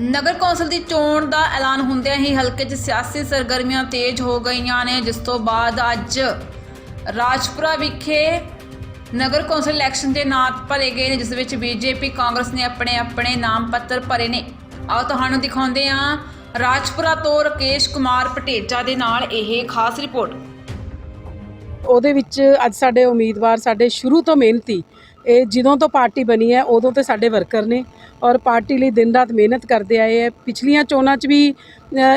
ਨਗਰ council ਦੀ ਚੋਣ ਦਾ ਐਲਾਨ ਹੁੰਦਿਆਂ ਹੀ ਹਲਕੇ 'ਚ ਸਿਆਸੀ ਸਰਗਰਮੀਆਂ ਤੇਜ਼ ਹੋ ਗਈਆਂ ਨੇ, ਜਿਸ ਤੋਂ ਬਾਅਦ ਅੱਜ ਰਾਜਪੁਰਾ ਵਿਖੇ ਨਗਰ ਕੌਂਸਲ ਇਲੈਕਸ਼ਨ ਦੇ ਨਾਂ ਭਰੇ ਗਏ ਨੇ, ਜਿਸ ਵਿੱਚ ਬੀਜੇਪੀ, ਕਾਂਗਰਸ ਨੇ ਆਪਣੇ ਆਪਣੇ ਨਾਮ ਪੱਤਰ ਭਰੇ ਨੇ। ਆਓ ਤੁਹਾਨੂੰ ਦਿਖਾਉਂਦੇ ਹਾਂ ਰਾਜਪੁਰਾ ਤੋਂ ਰਕੇਸ਼ ਕੁਮਾਰ ਪਟੇਜਾ ਦੇ ਨਾਲ ਇਹ ਖਾਸ ਰਿਪੋਰਟ। ਉਹਦੇ ਵਿੱਚ ਅੱਜ ਸਾਡੇ ਉਮੀਦਵਾਰ ਸਾਡੇ ਸ਼ੁਰੂ ਤੋਂ ਮਿਹਨਤੀ ਇਹ ਜਦੋਂ ਤੋਂ ਪਾਰਟੀ ਬਣੀ ਹੈ, ਉਦੋਂ ਤੋਂ ਸਾਡੇ ਵਰਕਰ ਨੇ ਔਰ ਪਾਰਟੀ ਲਈ ਦਿਨ ਰਾਤ ਮਿਹਨਤ ਕਰਦੇ ਆਏ ਹੈ। ਪਿਛਲੀਆਂ ਚੋਣਾਂ 'ਚ ਵੀ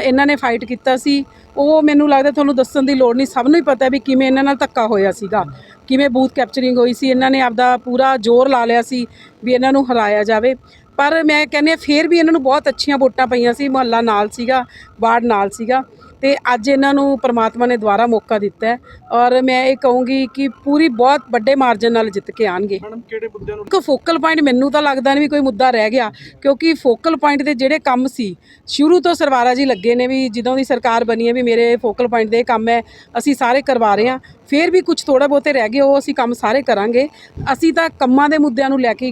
ਇਹਨਾਂ ਨੇ ਫਾਈਟ ਕੀਤਾ ਸੀ। ਉਹ ਮੈਨੂੰ ਲੱਗਦਾ ਤੁਹਾਨੂੰ ਦੱਸਣ ਦੀ ਲੋੜ ਨਹੀਂ, ਸਭ ਨੂੰ ਹੀ ਪਤਾ ਵੀ ਕਿਵੇਂ ਇਹਨਾਂ ਨਾਲ ਧੱਕਾ ਹੋਇਆ ਸੀਗਾ। ਕਿਵੇਂ ਬੂਥ ਕੈਪਚਰਿੰਗ ਹੋਈ ਸੀ, ਇਹਨਾਂ ਨੇ ਆਪਦਾ ਪੂਰਾ ਜ਼ੋਰ ਲਾ ਲਿਆ ਸੀ ਵੀ ਇਹਨਾਂ ਨੂੰ ਹਰਾਇਆ ਜਾਵੇ। ਪਰ ਮੈਂ ਕਹਿੰਦੀ ਹਾਂ, ਫੇਰ ਵੀ ਇਹਨਾਂ ਨੂੰ ਬਹੁਤ ਅੱਛੀਆਂ ਵੋਟਾਂ ਪਈਆਂ ਸੀ, ਮੁਹੱਲਾ ਨਾਲ ਸੀਗਾ, ਵਾਰਡ ਨਾਲ ਸੀਗਾ। ਤੇ ਅੱਜ ਇਹਨਾਂ ਨੂੰ ਪ੍ਰਮਾਤਮਾ ਨੇ ਦੁਬਾਰਾ ਮੌਕਾ ਦਿੱਤਾ ਹੈ ਔਰ ਮੈਂ ਇਹ ਕਹੂੰਗੀ ਕਿ ਪੂਰੀ ਬਹੁਤ ਵੱਡੇ ਮਾਰਜਨ ਨਾਲ ਜਿੱਤ ਕੇ ਆਣਗੇ ਮੈਡਮ ਕਿਹੜੇ ਮੁੱਦਿਆਂ ਨੂੰ ਇੱਕ ਫੋਕਲ ਪੁਆਇੰਟ ਮੈਨੂੰ ਤਾਂ ਲੱਗਦਾ ਨਹੀਂ ਵੀ ਕੋਈ ਮੁੱਦਾ ਰਹਿ ਗਿਆ ਕਿਉਂਕਿ ਫੋਕਲ ਪੁਆਇੰਟ ਦੇ ਜਿਹੜੇ ਕੰਮ ਸੀ ਸ਼ੁਰੂ ਤੋਂ ਸਰਵਾਰਾ ਜੀ ਲੱਗੇ ਨੇ ਵੀ ਜਦੋਂ ਦੀ ਸਰਕਾਰ ਬਣੀ ਹੈ ਵੀ ਮੇਰੇ ਫੋਕਲ ਪੁਆਇੰਟ ਦੇ ਕੰਮ ਹੈ ਅਸੀਂ ਸਾਰੇ ਕਰਵਾ ਰਹੇ ਹਾਂ। ਫਿਰ ਵੀ ਕੁਝ ਥੋੜਾ ਬਹੁਤੇ ਰਹਿ ਗਏ ਉਹ ਅਸੀਂ ਕੰਮ ਸਾਰੇ ਕਰਾਂਗੇ। ਅਸੀਂ ਤਾਂ ਕੰਮਾਂ ਦੇ ਮੁੱਦਿਆਂ ਨੂੰ ਲੈ ਕੇ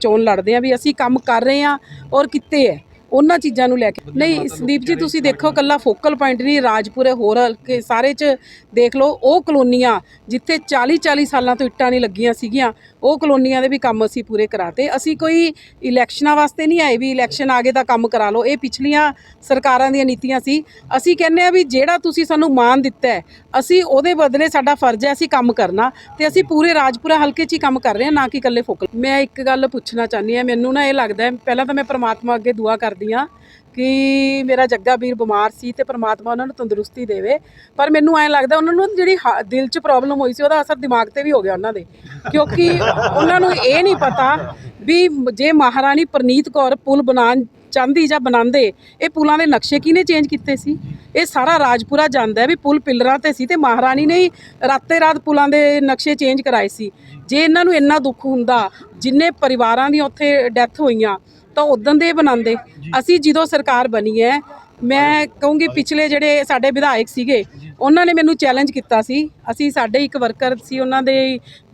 ਚੋਣ ਲੜਦੇ ਹਾਂ ਵੀ ਅਸੀਂ ਕੰਮ ਕਰ ਰਹੇ ਹਾਂ ਔਰ ਕਿੱਤੇ ਹੈ। ਉਹਨਾਂ ਚੀਜ਼ਾਂ ਨੂੰ ਲੈ ਕੇ। ਨਹੀਂ ਸੰਦੀਪ ਜੀ ਤੁਸੀਂ ਦੇਖੋ ਕੱਲਾ ਫੋਕਲ ਪੁਆਇੰਟ ਨਹੀਂ ਰਾਜਪੁਰੇ ਹੋਰ ਹਲਕੇ ਸਾਰੇ ਚ ਦੇਖ ਲਓ ਉਹ ਕਲੋਨੀਆਂ ਜਿੱਥੇ 40 40 ਸਾਲਾਂ ਤੋਂ ਇੱਟਾਂ ਨਹੀਂ ਲੱਗੀਆਂ ਸੀਗੀਆਂ ਉਹ ਕਲੋਨੀਆਂ ਦੇ ਵੀ ਕੰਮ ਅਸੀਂ ਪੂਰੇ ਕਰਾਤੇ। ਅਸੀਂ ਕੋਈ ਇਲੈਕਸ਼ਨਾਂ ਵਾਸਤੇ ਨਹੀਂ ਆਏ ਵੀ ਇਲੈਕਸ਼ਨ ਆ ਗਏ ਤਾਂ ਕੰਮ ਕਰਾ ਲਓ। ਇਹ ਪਿਛਲੀਆਂ ਸਰਕਾਰਾਂ ਦੀਆਂ ਨੀਤੀਆਂ ਸੀ। ਅਸੀਂ ਕਹਿੰਦੇ ਆ ਵੀ ਜਿਹੜਾ ਤੁਸੀਂ ਸਾਨੂੰ ਮਾਨ ਦਿੱਤਾ ਹੈ, ਅਸੀਂ ਉਹਦੇ ਬਦਲੇ ਸਾਡਾ ਫਰਜ਼ ਹੈ ਅਸੀਂ ਕੰਮ ਕਰਨਾ ਤੇ ਅਸੀਂ ਪੂਰੇ ਰਾਜਪੁਰਾ ਹਲਕੇ 'ਚ ਹੀ ਕੰਮ ਕਰ ਰਹੇ ਹਾਂ, ਨਾ ਕਿ ਇਕੱਲੇ ਫੋਕਲ। ਮੈਂ ਇੱਕ ਗੱਲ ਪੁੱਛਣਾ ਚਾਹੁੰਦੀ ਹਾਂ, ਮੈਨੂੰ ਨਾ ਇਹ ਲੱਗਦਾ ਪਹਿਲਾਂ ਤਾਂ ਮੈਂ ਪ੍ਰਮਾਤਮਾ ਅੱਗੇ ਦੁਆ ਕਰਦੀ ਹਾਂ ਕਿ ਮੇਰਾ ਜੱਗਾ ਵੀਰ ਬਿਮਾਰ ਸੀ ਤੇ ਪ੍ਰਮਾਤਮਾ ਉਹਨਾਂ ਨੂੰ ਤੰਦਰੁਸਤੀ ਦੇਵੇ, ਪਰ ਮੈਨੂੰ ਐਂ ਲੱਗਦਾ ਉਹਨਾਂ ਨੂੰ ਜਿਹੜੀ ਹਾ- ਦਿਲ 'ਚ ਪ੍ਰੋਬਲਮ ਹੋਈ ਸੀ, ਉਹਦਾ ਅਸਰ ਦਿਮਾਗ ਤੇ ਵੀ ਹੋ ਗਿਆ ਉਹਨਾਂ ਦੇ। ਕਿਉਂਕਿ ਉਹਨਾਂ ਨੂੰ ਇਹ ਨਹੀਂ ਪਤਾ ਵੀ ਜੇ ਮਹਾਰਾਣੀ ਪ੍ਰਨੀਤ ਕੌਰ ਪੁਲ ਬਣਾਉਣ ਚਾਹੁੰਦੀ ਜਾਂ ਬਣਾਉਂਦੇ, ਇਹ ਪੁਲਾਂ ਦੇ ਨਕਸ਼ੇ ਕਿਹਨੇ ਚੇਂਜ ਕੀਤੇ ਸੀ? ਇਹ ਸਾਰਾ ਰਾਜਪੁਰਾ ਜਾਂਦਾ ਹੈ ਵੀ ਪੁਲ ਪਿੱਲਰਾਂ ਤੇ ਸੀ ਤੇ ਮਹਾਰਾਣੀ ਨੇ ਹੀ ਰਾਤੇ ਰਾਤ ਪੁਲਾਂ ਦੇ ਨਕਸ਼ੇ ਚੇਂਜ ਕਰਾਏ ਸੀ। ਜੇ ਇਹਨਾਂ ਨੂੰ ਇੰਨਾ ਦੁੱਖ ਹੁੰਦਾ, ਜਿੰਨੇ ਪਰਿਵਾਰਾਂ ਦੀਆਂ ਉੱਥੇ ਡੈਥ ਹੋਈਆਂ ਤਾਂ ਉਦੋਂ ਦੇ ਬਣਾਉਂਦੇ। ਅਸੀਂ ਜਦੋਂ ਸਰਕਾਰ ਬਣੀ ਹੈ ਮੈਂ ਕਹੂੰਗੀ ਪਿਛਲੇ ਜਿਹੜੇ ਸਾਡੇ ਵਿਧਾਇਕ ਸੀਗੇ ਉਹਨਾਂ ਨੇ ਮੈਨੂੰ ਚੈਲੰਜ ਕੀਤਾ ਸੀ। ਅਸੀਂ ਸਾਡੇ ਇੱਕ ਵਰਕਰ ਸੀ ਉਹਨਾਂ ਦੇ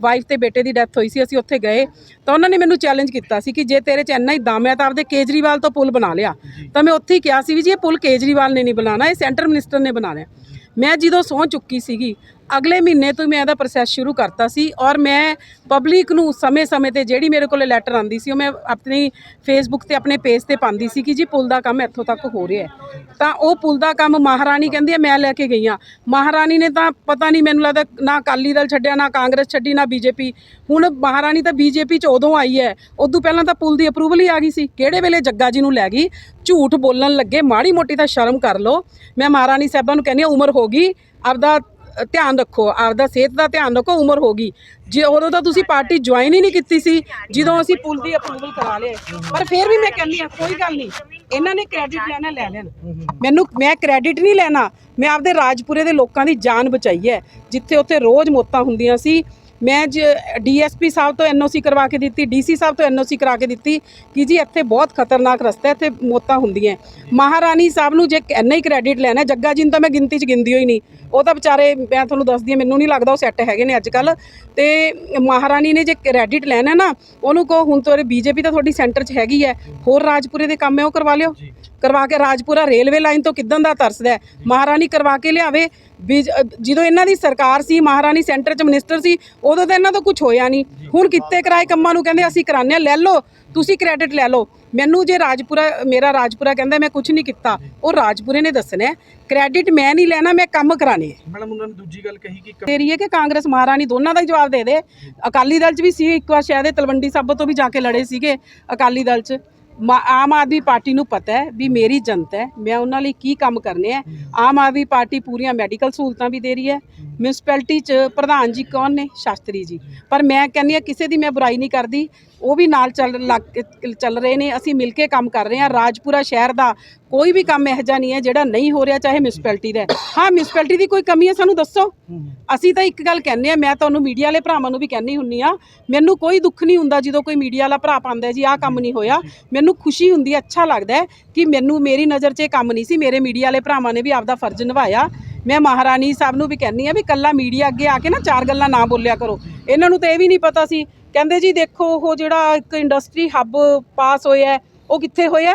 ਵਾਈਫ ਤੇ ਬੇਟੇ ਦੀ ਡੈਥ ਹੋਈ ਸੀ ਅਸੀਂ ਉੱਥੇ ਗਏ। ਤਾਂ ਉਹਨਾਂ ਨੇ ਮੈਨੂੰ ਚੈਲੰਜ ਕੀਤਾ ਸੀ ਕਿ ਜੇ ਤੇਰੇ ਚ ਇੰਨਾ ਹੀ ਦਮ ਹੈ ਤਾਂ ਆਪਦੇ ਕੇਜਰੀਵਾਲ ਤੋਂ ਪੁਲ ਬਣਾ ਲਿਆ। ਤਾਂ ਮੈਂ ਉੱਥੇ ਹੀ ਕਿਹਾ ਸੀ ਵੀ ਜੀ ਇਹ ਪੁਲ ਕੇਜਰੀਵਾਲ ਨੇ ਨਹੀਂ ਬਣਾਉਣਾ ਇਹ ਸੈਂਟਰ ਮਿਨਿਸਟਰ ਨੇ ਬਣਾਉਣਾ ਮੈਂ ਜਦੋਂ ਸਹੁੰ ਚੁੱਕੀ ਸੀਗੀ ਅਗਲੇ ਮਹੀਨੇ ਤੋਂ ਮੈਂ ਇਹਦਾ ਪ੍ਰੋਸੈਸ ਸ਼ੁਰੂ ਕਰਤਾ ਸੀ ਔਰ ਮੈਂ ਪਬਲਿਕ ਨੂੰ ਸਮੇਂ-ਸਮੇਂ ਤੇ ਜਿਹੜੀ ਮੇਰੇ ਕੋਲ ਲੈਟਰ ਆਂਦੀ ਸੀ, ਉਹ ਮੈਂ ਆਪਣੀ ਫੇਸਬੁੱਕ ਤੇ ਆਪਣੇ ਪੇਜ ਤੇ ਪਾਉਂਦੀ ਸੀ ਕਿ ਜੀ, ਪੁਲ ਦਾ ਕੰਮ ਇੱਥੋਂ ਤੱਕ ਹੋ ਰਿਹਾ ਤਾਂ ਉਹ ਪੁਲ ਦਾ ਕੰਮ ਮਹਾਰਾਣੀ ਕਹਿੰਦੀ ਹੈ, ਮੈਂ ਲੈ ਕੇ ਗਈ ਹਾਂ। ਮਹਾਰਾਣੀ ਨੇ ਤਾਂ ਪਤਾ ਨਹੀਂ, ਮੈਨੂੰ ਲੱਗਦਾ ਨਾ ਅਕਾਲੀ ਦਲ ਛੱਡਿਆ, ਨਾ ਕਾਂਗਰਸ ਛੱਡੀ, ਨਾ ਬੀਜੇਪੀ। ਹੁਣ ਮਹਾਰਾਣੀ ਤਾਂ ਬੀਜੇਪੀ ਚ ਉਦੋਂ ਆਈ ਹੈ, ਉਦੋਂ ਪਹਿਲਾਂ ਤਾਂ ਪੁਲ ਦੀ ਅਪਰੂਵਲ ਹੀ ਆ ਗਈ ਸੀ। ਕਿਹੜੇ ਵੇਲੇ ਜੱਗਾ ਜੀ ਨੂੰ ਲੈ ਗਈ, ਝੂਠ ਬੋਲਣ ਲੱਗੇ, ਮਾੜੀ ਮੋਟੀ ਤਾਂ ਸ਼ਰਮ ਕਰ ਲਓ। ਮੈਂ ਮਹਾਰਾਣੀ ਸਾਹਿਬਾਂ ਨੂੰ ਕਹਿੰਦੀ ਹਾਂ, ਉਮਰ ਹੋ ਗਈ, ਆਪਦਾ ਧਿਆਨ ਰੱਖੋ, ਆਪਦਾ ਸਿਹਤ ਦਾ ਧਿਆਨ ਰੱਖੋ, ਉਮਰ ਹੋ ਗਈ। ਜੇ ਉਦੋਂ ਤਾਂ ਤੁਸੀਂ ਪਾਰਟੀ ਜੁਆਇਨ ਹੀ ਨਹੀਂ ਕੀਤੀ ਸੀ, ਜਦੋਂ ਅਸੀਂ ਪੁਲ ਦੀ ਅਪਰੂਵਲ ਕਰਾ ਲਏ ਪਰ ਫਿਰ ਵੀ ਮੈਂ ਕਹਿੰਦੀ ਆ ਕੋਈ ਗੱਲ ਨਹੀਂ, ਇਹਨਾਂ ਨੇ ਕ੍ਰੈਡਿਟ ਲੈਣਾ, ਲੈ ਲੈਣ। ਮੈਨੂੰ, ਮੈਂ ਕ੍ਰੈਡਿਟ ਨਹੀਂ ਲੈਣਾ, ਮੈਂ ਆਪਦੇ ਰਾਜਪੁਰੇ ਦੇ ਲੋਕਾਂ ਦੀ ਜਾਨ ਬਚਾਈ ਹੈ, ਜਿੱਥੇ ਉੱਥੇ ਰੋਜ਼ ਮੌਤਾਂ ਹੁੰਦੀਆਂ ਸੀ। ਮੈਂ ਡੀਐਸਪੀ ਸਾਹਿਬ ਤੋਂ ਐਨਓਸੀ ਕਰਵਾ ਕੇ ਦਿੱਤੀ, ਡੀਸੀ ਸਾਹਿਬ ਤੋਂ ਐਨਓਸੀ ਕਰਾ ਕੇ ਦਿੱਤੀ, ਕਿ ਜੀ ਇੱਥੇ ਬਹੁਤ ਖਤਰਨਾਕ ਰਸਤਾ ਹੈ, ਇੱਥੇ ਮੌਤਾਂ ਹੁੰਦੀਆਂ ਮਹਾਰਾਣੀ ਸਾਹਿਬ ਨੂੰ ਜੇ ਇੰਨਾ ਹੀ ਕ੍ਰੈਡਿਟ ਲੈਣਾ ਜੱਗਾ ਜੀ ਤਾਂ ਮੈਂ ਗਿਣਤੀ 'ਚ ਗਿਣਦੀ ਹੋਈ ਨਹੀਂ। ਉਹ ਤਾਂ ਵਿਚਾਰੇ ਮੈਂ ਤੁਹਾਨੂੰ ਦੱਸਦੀ ਹਾਂ ਮੈਨੂੰ ਨਹੀਂ ਲੱਗਦਾ ਉਹ ਸੈੱਟ ਹੈਗੇ ਨੇ ਅੱਜ ਕੱਲ ਤੇ ਮਹਾਰਾਣੀ ਨੇ ਜੇ ਕ੍ਰੈਡਿਟ ਲੈਣਾ ਨਾ ਉਹਨੂੰ ਕਹੋ ਹੁਣ ਤੁਹਾਡੇ ਬੀਜੇਪੀ ਤਾਂ ਤੁਹਾਡੀ ਸੈਂਟਰ 'ਚ ਹੈਗੀ ਹੈ। ਹੋਰ ਰਾਜਪੁਰੇ ਦੇ ਕੰਮ ਹੈ ਉਹ ਕਰਵਾ ਲਿਓ। ਕਰਵਾ ਕੇ ਰਾਜਪੁਰਾ ਰੇਲਵੇ ਲਾਈਨ ਤੋਂ ਕਿੱਦਾਂ ਦਾ ਤਰਸਦਾ ਮਹਾਰਾਣੀ ਕਰਵਾ ਕੇ ਲਿਆਵੇ। ਜਦੋਂ ਇਹਨਾਂ ਦੀ ਸਰਕਾਰ ਸੀ ਮਹਾਰਾਣੀ ਸੈਂਟਰ 'ਚ ਮਿਨਿਸਟਰ ਸੀ ਉਦੋਂ ਤਾਂ ਇਹਨਾਂ ਤੋਂ ਕੁਝ ਹੋਇਆ ਨਹੀਂ। ਹੁਣ ਕਿੱਤੇ ਕਰਾਏ ਕੰਮਾਂ ਨੂੰ ਕਹਿੰਦੇ ਅਸੀਂ ਹਾਂ ਲੈ ਲਓ ਤੁਸੀਂ ਕ੍ਰੈਡਿਟ ਲੈ ਲਓ। ਮੈਨੂੰ ਜੇ ਰਾਜਪੁਰਾ ਮੇਰਾ ਰਾਜਪੁਰਾ ਕਹਿੰਦਾ ਮੈਂ ਕੁਝ ਨਹੀਂ ਕੀਤਾ ਉਹ ਰਾਜਪੁਰੇ ਨੇ ਦੱਸਣਾ ਕ੍ਰੈਡਿਟ ਮੈਂ ਨਹੀਂ ਲੈਣਾ ਮੈਂ ਕੰਮ ਕਰਾਣੇ ਹੈ। ਮੈਡਮ ਉਹਨਾਂ ਨੇ ਦੂਜੀ ਗੱਲ ਕਹੀ ਕਿ ਤੇਰੀ ਹੈ ਕਿ ਕਾਂਗਰਸ ਮਹਾਰਾਣੀ ਦੋਨਾਂ ਦਾ ਹੀ ਜਵਾਬ ਦੇ ਦੇ। ਅਕਾਲੀ ਦਲ 'ਚ ਵੀ ਸੀ ਇੱਕ ਵਾਰ ਸ਼ਾਇਦ ਤਲਵੰਡੀ ਸਾਬੋ ਤੋਂ ਵੀ ਜਾ ਕੇ ਲੜੇ ਸੀਗੇ ਅਕਾਲੀ ਦਲ 'ਚ। ਆਮ ਆਦਮੀ ਪਾਰਟੀ ਨੂੰ ਪਤਾ ਹੈ ਵੀ ਮੇਰੀ ਜਨਤਾ ਹੈ, ਮੈਂ ਉਹਨਾਂ ਲਈ ਕੀ ਕੰਮ ਕਰਨੇ ਆ ਆਮ ਆਦਮੀ ਪਾਰਟੀ ਪੂਰੀਆਂ ਮੈਡੀਕਲ ਸਹੂਲਤਾਂ ਵੀ ਦੇ ਰਹੀ ਹੈ। ਮਿਊਨਿਸਪੈਲਿਟੀ 'ਚ ਪ੍ਰਧਾਨ ਜੀ ਕੌਣ ਨੇ? ਸ਼ਾਸਤਰੀ ਜੀ। ਪਰ ਮੈਂ ਕਹਿੰਦੀ ਹਾਂ, ਕਿਸੇ ਦੀ ਮੈਂ ਬੁਰਾਈ ਨਹੀਂ ਕਰਦੀ। ਉਹ ਵੀ ਨਾਲ ਚੱਲ ਲੱਗ ਚੱਲ ਰਹੇ ਨੇ, ਅਸੀਂ ਮਿਲ ਕੇ ਕੰਮ ਕਰ ਰਹੇ ਹਾਂ। ਰਾਜਪੁਰਾ ਸ਼ਹਿਰ ਦਾ ਕੋਈ ਵੀ ਕੰਮ ਇਹੋ ਜਿਹਾ ਨਹੀਂ ਹੈ ਜਿਹੜਾ ਨਹੀਂ ਹੋ ਰਿਹਾ, ਚਾਹੇ ਮਿਊਨਿਸਪੈਲਿਟੀ ਦਾ ਹਾਂ। ਮਿਊਨਿਸਪੈਲਿਟੀ ਦੀ ਕੋਈ ਕਮੀ ਹੈ, ਸਾਨੂੰ ਦੱਸੋ। ਅਸੀਂ ਤਾਂ ਇੱਕ ਗੱਲ ਕਹਿੰਦੇ ਆ ਮੈਂ ਤੁਹਾਨੂੰ ਮੀਡੀਆ ਵਾਲੇ ਭਰਾਵਾਂ ਨੂੰ ਵੀ ਕਹਿੰਦੀ ਹੁੰਨੀ ਆ ਮੈਨੂੰ ਕੋਈ ਦੁੱਖ ਨਹੀਂ ਹੁੰਦਾ ਜਦੋਂ ਕੋਈ ਮੀਡੀਆ ਵਾਲਾ ਭਰਾ ਪਾਉਂਦਾ ਜੀ, ਆਹ ਕੰਮ ਨਹੀਂ ਹੋਇਆ। ਮੈਨੂੰ ਖੁਸ਼ੀ ਹੁੰਦੀ ਹੈ, ਅੱਛਾ ਲੱਗਦਾ ਹੈ ਕਿ ਮੈਨੂੰ ਮੇਰੀ ਨਜ਼ਰ 'ਚ ਇਹ ਕੰਮ ਨਹੀਂ ਸੀ। ਮੇਰੇ ਮੀਡੀਆ ਵਾਲੇ ਭਰਾਵਾਂ ਨੇ ਵੀ ਆਪਦਾ ਫਰਜ਼ ਨਿਭਾਇਆ। ਮੈਂ ਮਹਾਰਾਣੀ ਸਾਹਿਬ ਨੂੰ ਵੀ ਕਹਿੰਦੀ ਆ ਵੀ ਕੱਲਾ ਮੀਡੀਆ ਅੱਗੇ ਆ ਕੇ ਨਾ ਚਾਰ ਗੱਲਾਂ ਨਾ ਬੋਲਿਆ ਕਰੋ। ਇਹਨਾਂ ਨੂੰ ਤਾਂ ਇਹ ਵੀ ਨਹੀਂ ਪਤਾ ਸੀ। ਕਹਿੰਦੇ ਜੀ ਦੇਖੋ, ਉਹ ਜਿਹੜਾ ਇੱਕ ਇੰਡਸਟਰੀ ਹੱਬ ਪਾਸ ਹੋਇਆ ਉਹ ਕਿੱਥੇ ਹੋਇਆ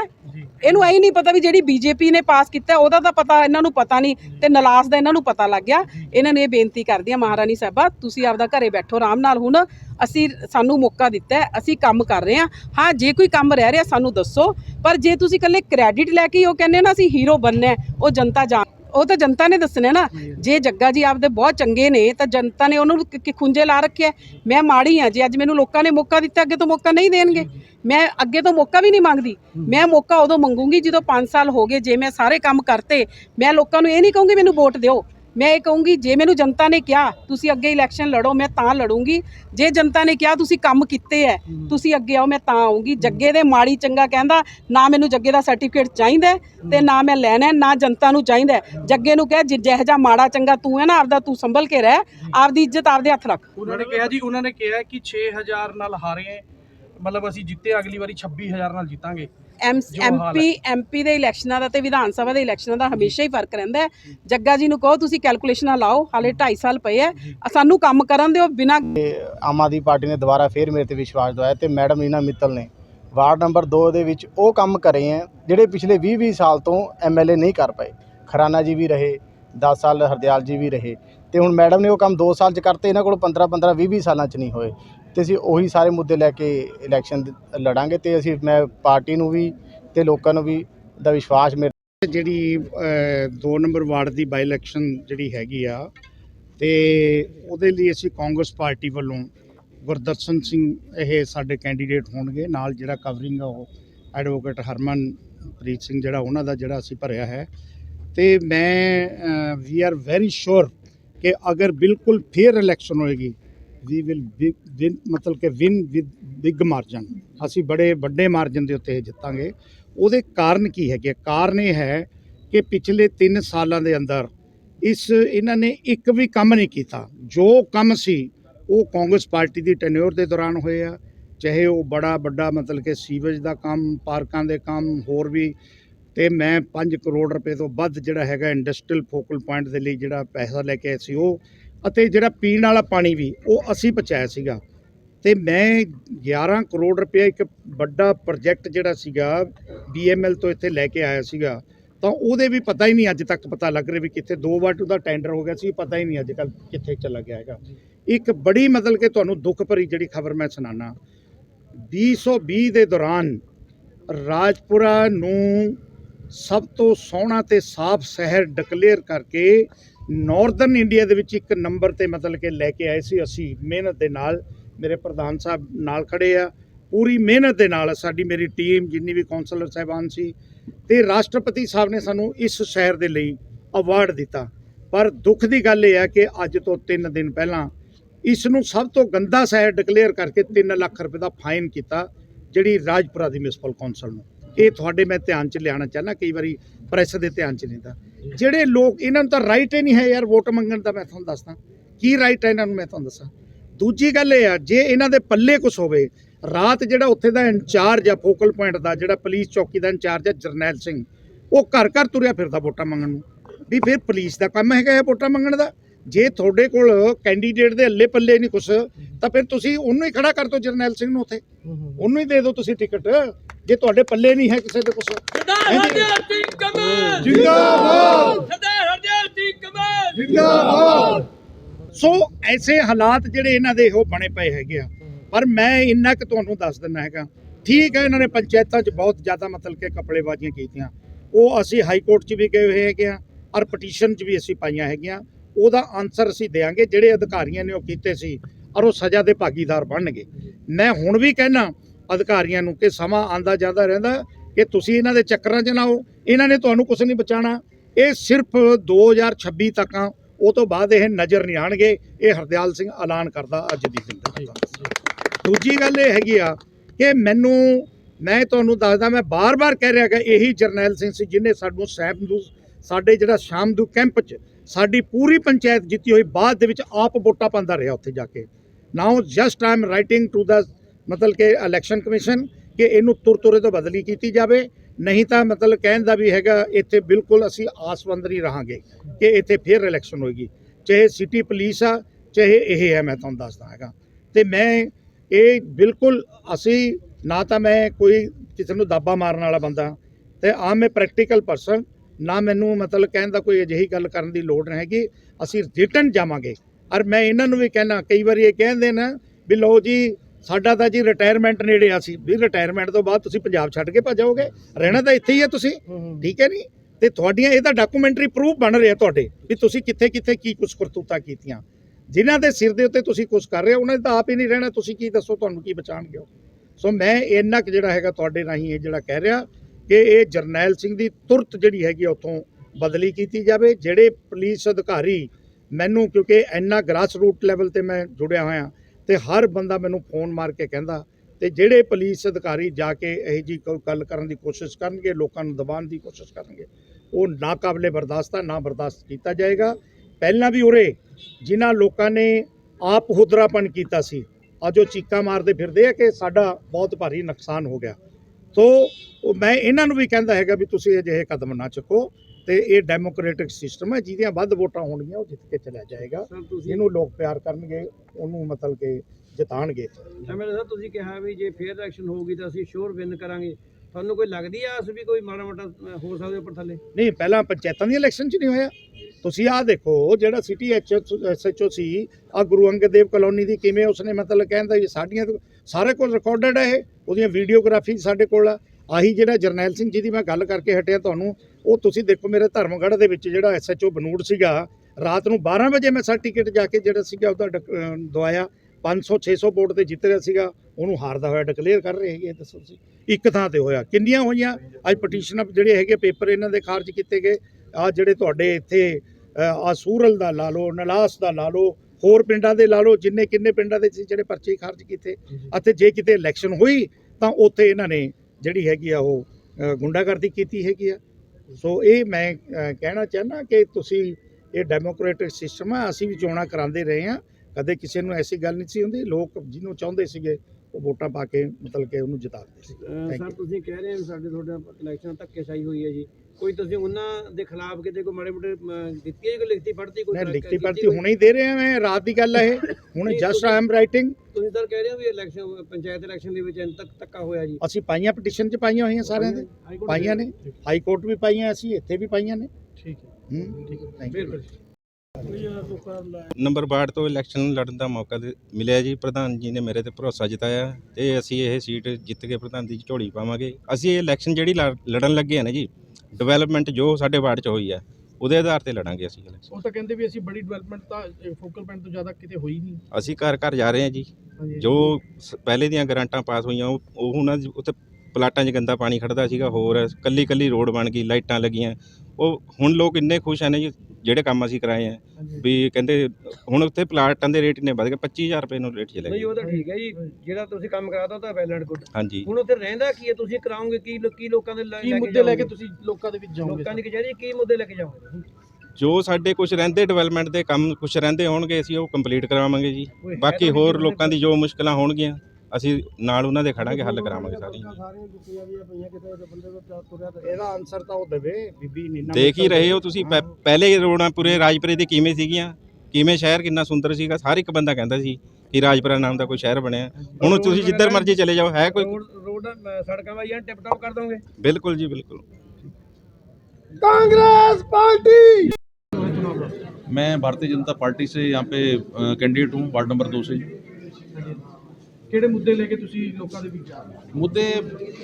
ਇਹਨੂੰ ਐਂ ਨਹੀਂ ਪਤਾ ਵੀ ਜਿਹੜੀ ਬੀਜੇਪੀ ਨੇ ਪਾਸ ਕੀਤਾ, ਉਹਦਾ ਤਾਂ ਪਤਾ ਇਹਨਾਂ ਨੂੰ ਪਤਾ ਨਹੀਂ ਤੇ ਨਲਾਸ ਦਾ ਇਹਨਾਂ ਨੂੰ ਪਤਾ ਲੱਗ ਗਿਆ। ਇਹਨਾਂ ਨੇ ਇਹ ਬੇਨਤੀ ਕਰਦੀ ਆ ਮਹਾਰਾਣੀ ਸਾਹਿਬਾ, ਤੁਸੀਂ ਆਪਦਾ ਘਰੇ ਬੈਠੋ, ਆਰਾਮ ਨਾਲ ਹੁਣ ਅਸੀਂ ਸਾਨੂੰ ਮੌਕਾ ਦਿੱਤਾ ਅਸੀਂ ਕੰਮ ਕਰ ਰਹੇ ਹਾਂ। ਹਾਂ, ਜੇ ਕੋਈ ਕੰਮ ਰਹਿ ਰਿਹਾ ਸਾਨੂੰ ਦੱਸੋ, ਪਰ ਜੇ ਤੁਸੀਂ ਇਕੱਲੇ ਕ੍ਰੈਡਿਟ ਲੈ ਕੇ ਉਹ ਕਹਿੰਦੇ ਨਾ ਅਸੀਂ ਹੀਰੋ ਬਣਨਾ ਉਹ ਜਨਤਾ ਜਾਣ ਉਹ ਤਾਂ ਜਨਤਾ ਨੇ ਦੱਸਣਾ ਨਾ। ਜੇ ਜੱਗਾ ਜੀ ਆਪਦੇ ਬਹੁਤ ਚੰਗੇ ਨੇ ਤਾਂ ਜਨਤਾ ਨੇ ਉਹਨੂੰ ਕਿ- ਖੁੰਝੇ ਲਾ ਰੱਖਿਆ ਮੈਂ ਮਾੜੀ ਆ ਜੇ ਅੱਜ ਮੈਨੂੰ ਲੋਕਾਂ ਨੇ ਮੌਕਾ ਦਿੱਤਾ ਅੱਗੇ ਤੋਂ ਮੌਕਾ ਨਹੀਂ ਦੇਣਗੇ। ਮੈਂ ਅੱਗੇ ਤੋਂ ਮੌਕਾ ਵੀ ਨਹੀਂ ਮੰਗਦੀ। ਮੈਂ ਮੌਕਾ ਉਦੋਂ ਮੰਗੂੰਗੀ ਜਦੋਂ 5 ਸਾਲ ਹੋ ਗਏ ਜੇ ਮੈਂ ਸਾਰੇ ਕੰਮ ਕਰਤੇ। ਮੈਂ ਲੋਕਾਂ ਨੂੰ ਇਹ ਨਹੀਂ ਕਹੂੰਗੀ ਮੈਨੂੰ ਵੋਟ ਦਿਓ। ਮੈਂ ਇਹ ਕਹੂੰਗੀ ਜੇ ਮੈਨੂੰ ਜਨਤਾ ਨੇ ਕਿਹਾ ਤੁਸੀਂ ਅੱਗੇ ਇਲੈਕਸ਼ਨ ਲੜੋ ਮੈਂ ਤਾਂ ਲੜੂੰਗੀ। ਜੇ ਜਨਤਾ ਨੇ ਕਿਹਾ ਤੁਸੀਂ ਕੰਮ ਕੀਤੇ ਐ ਤੁਸੀਂ ਅੱਗੇ ਆਓ ਮੈਂ ਤਾਂ ਆਉਂਗੀ ਜੱਗੇ ਦੇ ਮਾੜੀ ਚੰਗਾ ਕਹਿੰਦਾ ਨਾ ਮੈਨੂੰ ਜੱਗੇ ਦਾ ਸਰਟੀਫਿਕੇਟ ਚਾਹੀਦਾ ਤੇ ਨਾ ਮੈਂ ਲੈਣਾ ਨਾ ਜਨਤਾ ਨੂੰ ਚਾਹੀਦਾ। ਜੱਗੇ ਨੂੰ ਕਹਿ ਜਿਹੋ ਜਿਹਾ ਮਾੜਾ ਚੰਗਾ ਤੂੰ ਹੈ ਨਾ ਆਪਦਾ ਤੂੰ ਸੰਭਲ ਕੇ ਰਹਿ ਆਪਦੀ ਇੱਜ਼ਤ ਆਪਦੇ ਹੱਥ ਰੱਖ। ਉਹਨਾਂ ਨੇ ਕਿਹਾ ਜੀ ਉਹਨਾਂ ਨੇ ਕਿਹਾ ਕਿ 6000 ਨਾਲ ਹਾਰੇ ਮਤਲਬ ਅਸੀਂ ਜਿੱਤੇ ਅਗਲੀ ਵਾਰੀ 26000 ਨਾਲ ਜਿੱਤਾਂਗੇ। ਐਮਪੀ ਐਮਪੀ ਦੇ ਇਲੈਕਸ਼ਨਾਂ ਦਾ ਤੇ ਵਿਧਾਨ ਸਭਾ ਦੇ ਇਲੈਕਸ਼ਨਾਂ ਦਾ ਹਮੇਸ਼ਾ ਹੀ ਫ਼ਰਕ ਰਹਿੰਦਾ ਹੈ। ਜੱਗਾ ਜੀ ਨੂੰ ਕਹੋ ਤੁਸੀਂ ਕੈਲਕੂਲੇਸ਼ਨਾਂ ਲਾਓ ਹਾਲੇ 2.5 ਸਾਲ ਪਏ ਐ ਸਾਨੂੰ ਕੰਮ ਕਰਨ ਦਿਓ ਬਿਨਾਂ ਆਮ ਆਦਮੀ ਪਾਰਟੀ ਨੇ ਦੁਬਾਰਾ ਫੇਰ ਮੇਰੇ ਤੇ ਵਿਸ਼ਵਾਸ ਦਵਾਇਆ ਤੇ ਮੈਡਮ ਨੀਨਾ ਮਿੱਤਲ ਨੇ ਵਾਰਡ ਨੰਬਰ 2 ਦੇ ਵਿੱਚ ਉਹ ਕੰਮ ਕਰੇ ਹੈ ਜਿਹੜੇ ਪਿਛਲੇ 20-20 ਸਾਲ ਤੋਂ ਐਮਐਲਏ ਨਹੀਂ ਕਰ ਪਏ। ਖਰਾਨਾ ਜੀ ਵੀ ਰਹੇ 10 ਸਾਲ ਹਰਦਿਆਲ ਜੀ ਵੀ ਰਹੇ ਤੇ ਹੁਣ ਮੈਡਮ ਨੇ ਉਹ ਕੰਮ 2 ਸਾਲ ਚ ਕਰਤੇ ਇਹਨਾਂ ਕੋਲ 15-15 20-20 ਸਾਲਾਂ ਚ ਨਹੀਂ ਹੋਏ। ਤੇ ਅਸੀਂ ਉਹੀ ਸਾਰੇ ਮੁੱਦੇ ਲੈ ਕੇ ਇਲੈਕਸ਼ਨ ਲੜਾਂਗੇ ਤੇ ਅਸੀਂ, ਮੈਂ ਪਾਰਟੀ ਨੂੰ ਵੀ ਤੇ ਲੋਕਾਂ ਨੂੰ ਵੀ ਦਾ ਵਿਸ਼ਵਾਸ ਮੇਰੇ ਜਿਹੜੀ 2 ਨੰਬਰ ਵਾਰਡ ਦੀ ਬਾਈ ਇਲੈਕਸ਼ਨ ਜਿਹੜੀ ਹੈਗੀ ਆ, ਤੇ ਉਹਦੇ ਲਈ ਅਸੀਂ ਕਾਂਗਰਸ ਪਾਰਟੀ ਵੱਲੋਂ ਗੁਰਦਰਸ਼ਨ ਸਿੰਘ ਇਹ ਸਾਡੇ ਕੈਂਡੀਡੇਟ ਹੋਣਗੇ। ਨਾਲ ਜਿਹੜਾ ਕਵਰਿੰਗ ਆ ਉਹ ਐਡਵੋਕੇਟ ਹਰਮਨਪ੍ਰੀਤ ਸਿੰਘ ਜਿਹੜਾ, ਉਹਨਾਂ ਦਾ ਜਿਹੜਾ ਅਸੀਂ ਭਰਿਆ ਹੈ। ਤੇ ਮੈਂ ਵੀ ਆਰ ਵੈਰੀ ਸ਼ੋਰ ਕਿ ਅਗਰ ਬਿਲਕੁਲ ਫੇਅਰ ਇਲੈਕਸ਼ਨ ਹੋਏਗੀ ਵੀ ਵਿਲ ਵਿਨ ਮਤਲਬ ਕਿ ਵਿਨ ਵਿਦ ਬਿਗ ਮਾਰਜਨ ਅਸੀਂ ਬੜੇ ਵੱਡੇ ਮਾਰਜਨ ਦੇ ਉੱਤੇ ਇਹ ਜਿੱਤਾਂਗੇ। ਉਹਦੇ ਕਾਰਨ ਕੀ ਹੈਗੇ? ਕਾਰਨ ਇਹ ਹੈ ਕਿ ਪਿਛਲੇ 3 ਸਾਲਾਂ ਦੇ ਅੰਦਰ ਇਸ, ਇਹਨਾਂ ਨੇ ਇੱਕ ਵੀ ਕੰਮ ਨਹੀਂ ਕੀਤਾ। ਜੋ ਕੰਮ ਸੀ, ਉਹ ਕਾਂਗਰਸ ਪਾਰਟੀ ਦੀ ਟੈਨਿਓਰ ਦੇ ਦੌਰਾਨ ਹੋਏ ਆ। ਚਾਹੇ ਉਹ ਬੜਾ ਵੱਡਾ ਮਤਲਬ ਕਿ ਸੀਵਰੇਜ ਦਾ ਕੰਮ, ਪਾਰਕਾਂ ਦੇ ਕੰਮ, ਹੋਰ ਵੀ। ਤੇ ਮੈਂ 5 ਕਰੋੜ ਰੁਪਏ ਤੋਂ ਵੱਧ ਜਿਹੜਾ ਹੈਗਾ ਇੰਡਸਟਰੀਅਲ ਫੋਕਲ ਪੁਆਇੰਟ ਦੇ ਲਈ ਜਿਹੜਾ ਪੈਸਾ ਲੈ ਕੇ ਆਏ ਸੀ, ਉਹ ਅਤੇ ਜਿਹੜਾ ਪੀਣ ਵਾਲਾ ਪਾਣੀ ਵੀ, ਉਹ ਅਸੀਂ ਪਹੁੰਚਾਇਆ ਸੀਗਾ। ਤੇ ਮੈਂ 11 ਕਰੋੜ ਰੁਪਏ ਇੱਕ ਵੱਡਾ ਪ੍ਰੋਜੈਕਟ ਜਿਹੜਾ ਸੀਗਾ ਬੀਐਮਐਲ ਤੋਂ ਇੱਥੇ ਲੈ ਕੇ ਆਇਆ ਸੀਗਾ। ਤਾਂ ਉਹਦੇ ਵੀ ਪਤਾ ਹੀ ਨਹੀਂ ਅੱਜ ਤੱਕ ਪਤਾ ਲੱਗ ਰਿਹਾ ਵੀ ਕਿੱਥੇ ਦੋ ਵਾਰ ਉਹਦਾ ਟੈਂਡਰ ਹੋ ਗਿਆ ਸੀ, ਪਤਾ ਹੀ ਨਹੀਂ ਅੱਜ ਕੱਲ ਕਿੱਥੇ ਚਲਾ ਗਿਆ ਹੈਗਾ। ਇੱਕ ਬੜੀ ਮਤਲਬ ਕਿ ਤੁਹਾਨੂੰ ਦੁੱਖ ਭਰੀ ਜਿਹੜੀ ਖਬਰ ਮੈਂ ਸੁਣਾਣਾ 2020 ਦੇ ਦੌਰਾਨ ਰਾਜਪੁਰਾ ਨੂੰ ਸਭ ਤੋਂ ਸੋਹਣਾ ਤੇ ਸਾਫ਼ ਸ਼ਹਿਰ ਡਿਕਲੇਅਰ ਕਰਕੇ ਨਾਰਥਰਨ ਇੰਡੀਆ ਦੇ ਵਿੱਚ ਇੱਕ ਨੰਬਰ ਤੇ ਮਤਲਬ ਕਿ ਲੈ ਕੇ ਆਏ ਸੀ। ਅਸੀਂ ਮਿਹਨਤ ਦੇ ਨਾਲ ਮੇਰੇ ਪ੍ਰਧਾਨ ਸਾਹਿਬ ਨਾਲ ਖੜੇ ਆ। ਪੂਰੀ ਮਿਹਨਤ ਦੇ ਨਾਲ ਸਾਡੀ ਮੇਰੀ ਟੀਮ ਜਿੰਨੀ ਵੀ ਕਾਉਂਸਲਰ ਸਾਹਿਬਾਨ ਸੀ ਤੇ ਰਾਸ਼ਟਰਪਤੀ ਸਾਹਿਬ ਨੇ ਸਾਨੂੰ ਇਸ ਸ਼ਹਿਰ ਦੇ ਲਈ ਅਵਾਰਡ ਦਿੱਤਾ। ਪਰ ਦੁੱਖ ਦੀ ਗੱਲ ਇਹ ਹੈ ਕਿ ਅੱਜ ਤੋਂ 3 ਦਿਨ ਪਹਿਲਾਂ ਇਸ ਨੂੰ ਸਭ ਤੋਂ ਗੰਦਾ ਸ਼ਹਿਰ ਡਿਕਲੇਅਰ ਕਰਕੇ 3 ਲੱਖ ਰੁਪਏ ਦਾ ਫਾਈਨ ਕੀਤਾ, ਜਿਹੜੀ ਰਾਜਪੁਰਾ ਦੀ ਮਿਊਨਿਸਪਲ ਕੌਂਸਲ ਨੂੰ। ਇਹ ਤੁਹਾਡੇ ਮੈਂ ਧਿਆਨ ਚ ਲਿਆਉਣਾ ਚਾਹਨਾ ਕਈ ਵਾਰੀ ਪ੍ਰੈਸ ਦੇ ਧਿਆਨ ਚ ਨਹੀਂ ਜਿਹੜੇ ਲੋਕ, ਇਹਨਾਂ ਨੂੰ ਤਾਂ ਰਾਈਟ ਹੀ ਨਹੀਂ ਹੈ ਯਾਰ ਵੋਟ ਮੰਗਣ ਦਾ, ਮੈਂ ਤੁਹਾਨੂੰ ਦੱਸਦਾ। ਕੀ ਰਾਈਟ ਹੈ ਇਹਨਾਂ ਨੂੰ ਮੈਂ ਤੁਹਾਨੂੰ ਦੱਸਾਂ। ਦੂਜੀ ਗੱਲ ਇਹ ਆ, ਜੇ ਇਹਨਾਂ ਦੇ ਪੱਲੇ ਕੁਝ ਹੋਵੇ, ਰਾਤ ਜਿਹੜਾ ਉੱਥੇ ਦਾ ਇੰਚਾਰਜ ਆ ਫੋਕਲ ਪੁਆਇੰਟ ਦਾ, ਜਿਹੜਾ ਪੁਲਿਸ ਚੌਕੀ ਦਾ ਇੰਚਾਰਜ ਆ ਜਰਨੈਲ ਸਿੰਘ, ਉਹ ਘਰ ਘਰ ਤੁਰਿਆ ਫਿਰਦਾ ਵੋਟਾਂ ਮੰਗਣ ਨੂੰ। ਵੀ ਫਿਰ ਪੁਲਿਸ ਦਾ ਕੰਮ ਹੈਗਾ ਇਹ ਵੋਟਾਂ ਮੰਗਣ ਦਾ। ਜੇ ਤੁਹਾਡੇ ਕੋਲ ਕੈਂਡੀਡੇਟ ਦੇ ਅੱਲੇ ਪੱਲੇ ਨਹੀਂ ਕੁਛ ਤਾਂ ਫਿਰ ਤੁਸੀਂ ਉਹਨੂੰ ਹੀ ਖੜਾ ਕਰ ਦਿਓ ਜਰਨੈਲ ਸਿੰਘ ਨੂੰ ਉੱਥੇ। ਉਹਨੂੰ ਹੀ ਦੇ ਦਿਓ ਤੁਸੀਂ ਟਿਕਟ। ਜੇ ਤੁਹਾਡੇ ਪੱਲੇ ਨਹੀਂ ਹੈ ਕਿਸੇ ਦੇ ਕੁਛ। ਸਰਦਾਰ ਹਰਦੇਵ ਸਿੰਘ ਕਮਲ। ਜਿੰਦਾਬਾਦ। ਸਰਦਾਰ ਹਰਦੇਵ ਸਿੰਘ ਕਮਲ। ਜਿੰਦਾਬਾਦ। ਸੋ ਐਸੇ ਹਾਲਾਤ ਜਿਹੜੇ ਇਹਨਾਂ ਦੇ ਉਹ ਬਣੇ ਪਏ ਹੈਗੇ ਆ। ਪਰ ਮੈਂ ਇੰਨਾ ਕਿ ਤੁਹਾਨੂੰ ਦੱਸ ਦਿੰਦਾ ਹੈਗਾ। ਠੀਕ ਹੈ ਇਹਨਾਂ ਨੇ ਪੰਚਾਇਤਾਂ 'ਚ ਬਹੁਤ ਜ਼ਿਆਦਾ ਮਤਲਬ ਕਿ ਕਪੜੇਬਾਜ਼ੀਆਂ ਕੀਤੀਆਂ। ਉਹ ਅਸੀਂ ਹਾਈ ਕੋਰਟ 'ਚ ਵੀ ਗਏ ਹੋਏ ਹੈਗੇ ਆ। ਔਰ ਪਟੀਸ਼ਨ 'ਚ ਵੀ ਅਸੀਂ ਪਾਈਆਂ ਹੈਗੀਆਂ। ਉਹਦਾ ਆਨਸਰ ਅਸੀਂ ਦੇਾਂਗੇ ਜਿਹੜੇ ਅਧਿਕਾਰੀਆਂ ਨੇ ਉਹ ਕੀਤੇ ਸੀ ਔਰ ਉਹ ਸਜ਼ਾ ਦੇ ਭਾਗੀਦਾਰ ਬਣਨਗੇ। ਮੈਂ ਹੁਣ ਵੀ ਕਹਿਣਾ ਅਧਿਕਾਰੀਆਂ ਨੂੰ ਕਿ ਸਮਾਂ ਆਂਦਾ ਜਾਂਦਾ ਰਹਿੰਦਾ ਕਿ ਤੁਸੀਂ ਇਹਨਾਂ ਦੇ ਚੱਕਰਾਂ 'ਚ ਨਾ ਆਓ ਇਹਨਾਂ ਨੇ ਤੁਹਾਨੂੰ ਕੁਝ ਨਹੀਂ ਬਚਾਣਾ ਇਹ ਸਿਰਫ 2026 ਤੱਕ ਆ ਉਹ ਤੋਂ ਬਾਅਦ ਇਹ ਨਜ਼ਰ ਨਹੀਂ ਆਣਗੇ ਇਹ ਹਰਦਿਆਲ ਸਿੰਘ ਐਲਾਨ ਕਰਦਾ ਅੱਜ ਦੀ। ਜ਼ਿੰਦਗੀ ਦੂਜੀ ਗੱਲ ਇਹ ਹੈਗੀ ਆ ਕਿ ਮੈਨੂੰ ਮੈਂ ਤੁਹਾਨੂੰ ਦੱਸਦਾ ਮੈਂ ਬਾਰ-ਬਾਰ ਕਹਿ ਰਿਹਾ ਕਿ ਇਹੀ ਜਰਨੈਲ ਸਿੰਘ ਸੀ ਜਿਨੇ ਸਾਨੂੰ ਸੈਮਦੂ ਸਾਡੇ ਜਿਹੜਾ ਸ਼ਾਮਦੂ ਕੈਂਪ 'ਚ ਸਾਡੀ ਪੂਰੀ ਪੰਚਾਇਤ ਜਿੱਤੀ ਹੋਈ, ਬਾਅਦ ਦੇ ਵਿੱਚ ਆਪ ਵੋਟਾਂ ਪਾਉਂਦਾ ਰਿਹਾ ਉੱਥੇ ਜਾ ਕੇ। Now just I writing to ਦਾ ਮਤਲਬ ਕਿ ਇਲੈਕਸ਼ਨ ਕਮਿਸ਼ਨ ਕਿ ਇਹਨੂੰ ਤੁਰਤੁਰੇ ਤੋਂ ਬਦਲੀ ਕੀਤੀ ਜਾਵੇ। ਨਹੀਂ ਤਾਂ ਮਤਲਬ ਕਹਿਣ ਦਾ ਵੀ ਹੈਗਾ, ਇੱਥੇ ਬਿਲਕੁਲ ਅਸੀਂ ਆਸਵੰਦਰੀ ਰਹਾਂਗੇ ਕਿ ਇੱਥੇ ਫੇਰ ਇਲੈਕਸ਼ਨ ਹੋਏਗੀ। ਚਾਹੇ ਸਿਟੀ ਪੁਲਿਸ ਆ, ਚਾਹੇ ਇਹ ਹੈ, ਮੈਂ ਤੁਹਾਨੂੰ ਦੱਸਦਾ ਹੈਗਾ। ਤੇ ਮੈਂ ਇਹ ਬਿਲਕੁਲ ਅਸੀਂ, ਨਾ ਤਾਂ ਮੈਂ ਕੋਈ ਕਿਸੇ ਨੂੰ ਦਾਬਾ ਮਾਰਨ ਵਾਲਾ ਬੰਦਾ, ਤੇ ਆ ਮੈਂ ਪ੍ਰੈਕਟੀਕਲ ਪਰਸਨ ਨਾ ਮੈਨੂੰ ਮਤਲਬ ਕਹਿਣ ਦਾ ਕੋਈ ਅਜਿਹੀ ਗੱਲ ਕਰਨ ਦੀ ਲੋੜ ਨਹੀਂ ਹੈਗੀ। ਅਸੀਂ ਰਿਟਰਨ ਜਾਵਾਂਗੇ। ਔਰ ਮੈਂ ਇਹਨਾਂ ਨੂੰ ਵੀ ਕਹਿਣਾ ਕਈ ਵਾਰੀ ਇਹ ਕਹਿੰਦੇ ਨਾ ਵੀ ਲਓ ਜੀ ਸਾਡਾ ਤਾਂ ਜੀ ਰਿਟਾਇਰਮੈਂਟ ਨੇੜੇ ਆ ਸੀ। ਵੀ ਰਿਟਾਇਰਮੈਂਟ ਤੋਂ ਬਾਅਦ ਤੁਸੀਂ ਪੰਜਾਬ ਛੱਡ ਕੇ ਭੱਜੋਗੇ। ਰਹਿਣਾ ਤਾਂ ਇੱਥੇ ਹੀ ਹੈ ਤੁਸੀਂ ਠੀਕ ਹੈ ਨਹੀਂ? ਤੇ ਤੁਹਾਡੀਆਂ ਇਹ ਤਾਂ ਡਾਕੂਮੈਂਟਰੀ ਪ੍ਰੂਫ ਬਣ ਰਿਹਾ ਤੁਹਾਡੇ ਵੀ ਤੁਸੀਂ ਕਿੱਥੇ ਕਿੱਥੇ ਕੀ ਕੁਝ ਕਰਤੂਤਾਂ ਕੀਤੀਆਂ। ਜਿਨ੍ਹਾਂ ਦੇ ਸਿਰ ਦੇ ਉੱਤੇ ਤੁਸੀਂ ਕੁਝ ਕਰ ਰਹੇ ਹੋ ਉਹਨਾਂ ਦੇ ਤਾਂ ਆਪ ਹੀ ਨਹੀਂ ਰਹਿਣਾ। ਤੁਸੀਂ ਕੀ ਦੱਸੋ ਤੁਹਾਨੂੰ ਕੀ ਬਚਾਣਗੇ ਸੋ ਮੈਂ ਇੰਨਾ ਕੁ ਜਿਹੜਾ ਹੈਗਾ ਤੁਹਾਡੇ ਰਾਹੀਂ ਇਹ ਜਿਹੜਾ ਕਹਿ ਰਿਹਾ। ਕਿ ਇਹ ਜਰਨੈਲ ਸਿੰਘ ਦੀ ਤੁਰਤ ਜਿਹੜੀ ਹੈਗੀ ਆ ਉੱਥੋਂ ਬਦਲੀ ਕੀਤੀ ਜਾਵੇ, ਜਿਹੜੇ ਪੁਲਿਸ ਅਧਿਕਾਰੀ ਮੈਨੂੰ, ਕਿਉਂਕਿ ਇੰਨਾ ਗ੍ਰਾਸ ਰੂਟ ਲੈਵਲ ਤੇ ਮੈਂ ਜੁੜਿਆ ਹੋਇਆ, ਤੇ ਹਰ ਬੰਦਾ ਮੈਨੂੰ ਫੋਨ ਮਾਰ ਕੇ ਕਹਿੰਦਾ, ਤੇ ਜਿਹੜੇ ਪੁਲਿਸ ਅਧਿਕਾਰੀ ਜਾ ਕੇ ਇਹ ਜੀ ਗੱਲ ਕਰਨ ਦੀ ਕੋਸ਼ਿਸ਼ ਕਰਨਗੇ, ਲੋਕਾਂ ਨੂੰ ਦਬਾਉਣ ਦੀ ਕੋਸ਼ਿਸ਼ ਕਰਨਗੇ, ਉਹ ਨਾਕਾਬਲੇ ਬਰਦਾਸ਼ਤ ਆ, ਨਾ ਬਰਦਾਸ਼ਤ ਕੀਤਾ ਜਾਏਗਾ। ਪਹਿਲਾਂ ਵੀ ਉਰੇ, ਜਿਨ੍ਹਾਂ ਲੋਕਾਂ ਨੇ ਆਪ ਹੁਦਰਾਪਨ ਕੀਤਾ ਸੀ, ਅੱਜ ਉਹ ਚੀਕਾਂ ਮਾਰਦੇ ਫਿਰਦੇ ਆ ਕਿ ਸਾਡਾ ਬਹੁਤ ਭਾਰੀ ਨੁਕਸਾਨ ਹੋ ਗਿਆ। ਸੋ ਮੈਂ ਇਹਨਾਂ ਨੂੰ ਵੀ ਕਹਿੰਦਾ ਹੈਗਾ ਵੀ ਤੁਸੀਂ ਅਜਿਹੇ ਕਦਮ ਨਾ ਚੁੱਕੋ ਤੇ ਇਹ ਡੈਮੋਕ੍ਰੈਟਿਕ ਸਿਸਟਮ ਹੈ ਜਿਹਦੀਆਂ ਵੱਧ ਵੋਟਾਂ ਹੋਣਗੀਆਂ ਉਹ ਜਿੱਤ ਕੇ ਚਲਾ ਜਾਏਗਾ। ਇਹਨੂੰ ਲੋਕ ਪਿਆਰ ਕਰਨਗੇ ਉਹਨੂੰ ਮਤਲਬ ਕਿ ਜਿਤਾਣਗੇ। ਐਮਐਲਏ ਸਾਹਿਬ ਤੁਸੀਂ ਕਿਹਾ ਵੀ ਜੇ ਫੇਅਰ ਇਲੈਕਸ਼ਨ ਹੋਊਗੀ ਤਾਂ ਅਸੀਂ ਸ਼ੋਰ ਵਿਨ ਕਰਾਂਗੇ। ਤੁਹਾਨੂੰ ਕੋਈ ਲੱਗਦੀ ਆ ਆਸ ਵੀ ਕੋਈ ਮਾੜਾ ਮੋਟਾ ਹੋ ਸਕਦਾ ਉੱਪਰ ਥੱਲੇ? ਨਹੀਂ ਪਹਿਲਾਂ ਪੰਚਾਇਤਾਂ ਦੀ ਇਲੈਕਸ਼ਨ 'ਚ ਨਹੀਂ ਹੋਇਆ। ਤੁਸੀਂ ਆਹ ਦੇਖੋ ਜਿਹੜਾ ਸਿਟੀ ਐਸਐਚਓ ਸੀ ਆ ਗੁਰੂ ਅੰਗਦ ਦੇਵ ਕਲੋਨੀ ਦੀ ਕਿਵੇਂ ਉਸਨੇ ਮਤਲਬ ਕਹਿੰਦਾ ਸਾਡੀਆਂ ਸਾਰੇ ਕੋਲ ਰਿਕਾਰਡਡ ਹੈ ਇਹ। ਉਹਦੀਆਂ ਵੀਡੀਓਗ੍ਰਾਫੀ ਸਾਡੇ ਕੋਲ ਆ। ਆਹੀ ਜਿਹੜਾ ਜਰਨੈਲ ਸਿੰਘ ਜੀ ਦੀ ਮੈਂ ਗੱਲ ਕਰਕੇ ਹਟਿਆ ਤੁਹਾਨੂੰ, ਉਹ ਤੁਸੀਂ ਦੇਖੋ ਮੇਰੇ ਧਰਮਗੜ੍ਹ ਦੇ ਵਿੱਚ ਜਿਹੜਾ ਐਸਐਚਓ ਬਨੂੜ ਸੀਗਾ, ਰਾਤ ਨੂੰ 12 ਵਜੇ ਮੈਂ ਸਰਟੀਫਿਕੇਟ ਜਾ ਕੇ ਜਿਹੜਾ ਸੀਗਾ ਉਹਦਾ ਡਕ- ਅਹ, ਦਵਾਇਆ। 500 600 ਵੋਟ ਤੇ ਜਿੱਤ ਰਿਹਾ ਸੀਗਾ, ਉਹਨੂੰ ਹਾਰਦਾ ਹੋਇਆ ਡਿਕਲੇਅਰ ਕਰ ਰਹੇ ਹੈਗੇ ਇਹ ਦੱਸੋ ਤੁਸੀਂ। ਇੱਕ ਥਾਂ ਤੇ ਹੋਇਆ। ਕਿੰਨੀਆਂ ਹੋਈਆਂ? ਅੱਜ ਪਟੀਸ਼ਨ ਜਿਹੜੇ ਹੈਗੇ ਪੇਪਰ ਇਹਨਾਂ ਦੇ ਖਾਰਜ ਕੀਤੇ ਗਏ। ਆ ਜਿਹੜੇ ਤੁਹਾਡੇ ਇੱਥੇ ਆ ਸੂਰਲ ਦਾ ਲਾ ਲਓ, ਨਲਾਸ ਦਾ ਲਾ ਲਓ ਹੋਰ ਪਿੰਡਾਂ ਦੇ ਲਾ ਲਓ ਜਿੰਨੇ ਕਿੰਨੇ ਪਿੰਡਾਂ ਦੇ ਸੀ ਜਿਹੜੇ ਪਰਚੇ ਖਾਰਜ ਕੀਤੇ ਅਤੇ ਜੇ ਕਿਤੇ ਇਲੈਕਸ਼ਨ ਹੋਈ ਤਾਂ ਉੱਥੇ ਇਹਨਾਂ ਨੇ ਜਿਹੜੀ ਹੈਗੀ ਆ ਉਹ ਗੁੰਡਾਗਰਦੀ ਕੀਤੀ ਹੈਗੀ ਆ। ਸੋ ਇਹ ਮੈਂ ਕਹਿਣਾ ਚਾਹੁੰਦਾ ਕਿ ਤੁਸੀਂ ਇਹ ਡੈਮੋਕ੍ਰੈਟਿਕ ਸਿਸਟਮ ਆ ਅਸੀਂ ਵੀ ਚੋਣਾਂ ਕਰਾਉਂਦੇ ਰਹੇ ਆ ਕਦੇ ਕਿਸੇ ਨੂੰ ਐਸੀ ਗੱਲ ਨਹੀਂ ਸੀ ਹੁੰਦੀ ਲੋਕ ਜਿਹਨੂੰ ਚਾਹੁੰਦੇ ਸੀਗੇ ਉਹ ਵੋਟਾਂ ਪਾ ਕੇ ਮਤਲਬ ਕਿ ਉਹਨੂੰ ਜਿਤਾਉਂਦੇ ਸੀ। Thank sir. ਤੁਸੀਂ ਕਹਿ ਰਹੇ ਹੋ ਸਾਡੇ ਤੁਹਾਡਾ ਇਲੈਕਸ਼ਨ ਧੱਕੇਸ਼ਾਹੀ ਹੋਈ ਹੈ ਜੀ। ਕੋਈ ਤੁਸੀਂ ਉਹਨਾਂ ਦੇ ਖਿਲਾਫ ਕਿਤੇ ਕੋਈ ਮਾੜੇ ਮੋਟੇ ਦਿੱਤੀ ਹੈ ਕੋਈ ਲਿਖਤੀ ਪੜਤੀ ਕੋਈ ਮੈਂ ਲਿਖਤੀ ਪੜਤੀ? ਹੁਣੇ ਹੀ ਦੇ ਰਿਹਾ ਮੈਂ ਰਾਤ ਦੀ ਗੱਲ ਹੈ ਇਹ। ਹੁਣ ਜਸਟ ਆਈ ਐਮ ਰਾਈਟਿੰਗ ਤੁਸੀਂ ਸਰ ਕਹਿ ਰਹੇ ਹੋ ਵੀ ਇਲੈਕਸ਼ਨ ਪੰਚਾਇਤ ਇਲੈਕਸ਼ਨ ਦੇ ਵਿੱਚ ਇੰਨ ਤੱਕ ਧੱਕਾ ਹੋਇਆ ਜੀ। ਅਸੀਂ ਪਾਈਆਂ ਪਟੀਸ਼ਨ 'ਚ ਪਾਈਆਂ ਹੋਈਆਂ ਸਾਰਿਆਂ ਦੇ। ਪਾਈਆਂ ਨੇ। ਹਾਈ ਕੋਰਟ ਵੀ ਪਾਈਆਂ ਅਸੀਂ ਇੱਥੇ ਵੀ ਪਾਈਆਂ ਨੇ। ਠੀਕ ਹੈ। ਹੂੰ। ਥੈਂਕ ਯੂ ਬਿਲਕੁਲ ਨੰਬਰ ਵਾਰਡ ਤੋਂ ਇਲੈਕਸ਼ਨ ਲੜਨ ਦਾ ਮੌਕਾ ਮਿਲਿਆ ਜੀ। ਪ੍ਰਧਾਨ ਜੀ ਨੇ ਮੇਰੇ ਤੇ ਭਰੋਸਾ ਜਤਾਇਆ ਤੇ ਅਸੀਂ ਇਹ ਸੀਟ ਜਿੱਤ ਕੇ ਪ੍ਰਧਾਨ ਦੀ ਝੋਲੀ ਪਾਵਾਂਗੇ। ਅਸੀਂ ਇਹ ਇਲੈਕਸ਼ਨ ਜਿਹੜੀ ਲੜ- ਲੜਨ ਲੱਗੇ ਆ ਨਾ ਜੀ ਡਿਵੈਲਪਮੈਂਟ ਜੋ ਸਾਡੇ ਵਾਰਡ 'ਚ ਹੋਈ ਆ ਉਹਦੇ ਆਧਾਰ ਤੇ ਲੜਾਂਗੇ ਅਸੀਂ ਇਲੈਕਸ਼ਨ ਉਹ ਤਾਂ ਕਹਿੰਦੇ ਵੀ ਅਸੀਂ ਬੜੀ ਡਿਵੈਲਪਮੈਂਟ ਤਾਂ ਫੋਕਲ ਪੁਆਇੰਟ ਤੋਂ ਜ਼ਿਆਦਾ ਕਿਤੇ ਹੋਈ ਨਹੀਂ। ਅਸੀਂ ਘਰ ਘਰ ਜਾ ਰਹੇ ਹਾਂ ਜੀ। ਜੋ ਸ- ਪਹਿਲੇ ਦੀਆਂ ਗ੍ਰਾਂਟਾਂ ਪਾਸ ਹੋਈਆਂ ਉਹ ਉਹ ਉਹਨਾਂ ਦੀ ਉੱਥੇ ਪਲਾਟਾਂ 'ਚ ਗੰਦਾ ਪਾਣੀ ਖੜਦਾ ਸੀਗਾ ਹੋਰ ਕੱਲੀ ਕੱਲੀ ਰੋਡ ਬਣ ਗਈ ਲਾਈਟਾਂ ਲੱਗੀਆਂ। ਉਹ ਹੁਣ ਲੋਕ ਇੰਨੇ ਖੁਸ਼ ਹਨ ਜੀ ਜਿਹੜੇ ਕੰਮ ਅਸੀਂ ਕਰਾਏ ਆ ਵੀ ਕਹਿੰਦੇ ਹੁਣ ਉੱਥੇ ਪਲਾਟਾਂ ਦੇ ਰੇਟ ਇੰਨੇ ਵਧ ਗਏ 25000 ਰੁਪਏ ਨੂੰ ਰੇਟ ਚਲੇ ਨਹੀਂ ਗਏ। ਉਹ ਤਾਂ ਠੀਕ ਹੈ ਜੀ ਜਿਹੜਾ ਤੁਸੀਂ ਕੰਮ ਕਰਾਤਾ ਉਹ ਤਾਂ ਵੈਲ ਐਂਡ ਗੁੱਡ ਹਾਂਜੀ। ਹੁਣ ਉੱਥੇ ਰਹਿੰਦਾ ਕੀ ਹੈ ਤੁਸੀਂ ਕਰਾਓਗੇ ਕੀ ਲੋ- ਕੀ ਲੋਕਾਂ ਦੇ ਲੈ- ਕੀ ਕੇ ਮੁੱਦੇ ਲੈ ਕੇ ਜਾਓਗੇ? ਤੁਸੀਂ ਲੋਕਾਂ ਦੇ ਵਿੱਚ ਜਾਓਗੇ? ਲੋਕਾਂ ਦੀ ਕਚਹਿਰੀ 'ਚ ਕੀ ਮੁੱਦੇ ਲੈ ਕੇ ਜਾਓਗੇ ਜੋ ਸਾਡੇ ਕੁਝ ਰਹਿੰਦੇ ਡਿਵੈਲਪਮੈਂਟ ਦੇ ਕੰਮ ਕੁਝ ਰਹਿੰਦੇ ਹੋਣਗੇ ਅਸੀਂ ਉਹ ਕੰਪਲੀਟ ਕਰਾਵਾਂਗੇ ਜੀ। ਬਾਕੀ ਹੋਰ ਲੋਕਾਂ ਦੀ ਜੋ ਮੁਸ਼ਕਲਾਂ ਹੋਣਗੀਆਂ। ਅਸੀਂ ਨਾਲ ਉਹਨਾਂ ਦੇ ਖੜਾਂਗੇ ਹੱਲ ਕਰਾਵਾਂਗੇ ਸਾਰੀ। ਦੇਖ ਹੀ ਰਹੇ ਹੋ ਤੁਸੀਂ ਪਹਿਲੇ ਰੋੜਾਂ ਪੂਰੇ ਰਾਜਪੁਰੇ ਦੇ ਕਿਵੇਂ ਸੀਗੀਆਂ? ਕਿਵੇਂ ਸ਼ਹਿਰ ਕਿੰਨਾ ਸੁੰਦਰ ਸੀਗਾ? ਹਰ ਇੱਕ ਬੰਦਾ ਕਹਿੰਦਾ ਸੀ ਕਿ ਰਾਜਪੁਰਾ ਨਾਮ ਦਾ ਕੋਈ ਸ਼ਹਿਰ ਬਣਿਆ। ਹੁਣ ਤੁਸੀਂ ਜਿੱਧਰ ਮਰਜ਼ੀ ਚਲੇ ਜਾਓ ਹੈ ਕੋਈ ਰੋਡ ਰੋਡ ਅ, ਸੜਕਾਂ ਵਾਈਆਂ ਟਿਪ ਟਾਪ ਕਰ ਦੋਗੇ? ਬਿਲਕੁਲ ਜੀ ਬਿਲਕੁਲ। मैं भारतीय जनता पार्टी से यहाँ पे कैंडिडेट हूँ वार्ड नंबर दो से ਕਿਹੜੇ ਮੁੱਦੇ ਲੈ ਕੇ ਤੁਸੀਂ ਲੋਕਾਂ ਦੇ ਵਿੱਚ ਜਾ ਰਹੇ ਹੋ मुद्दे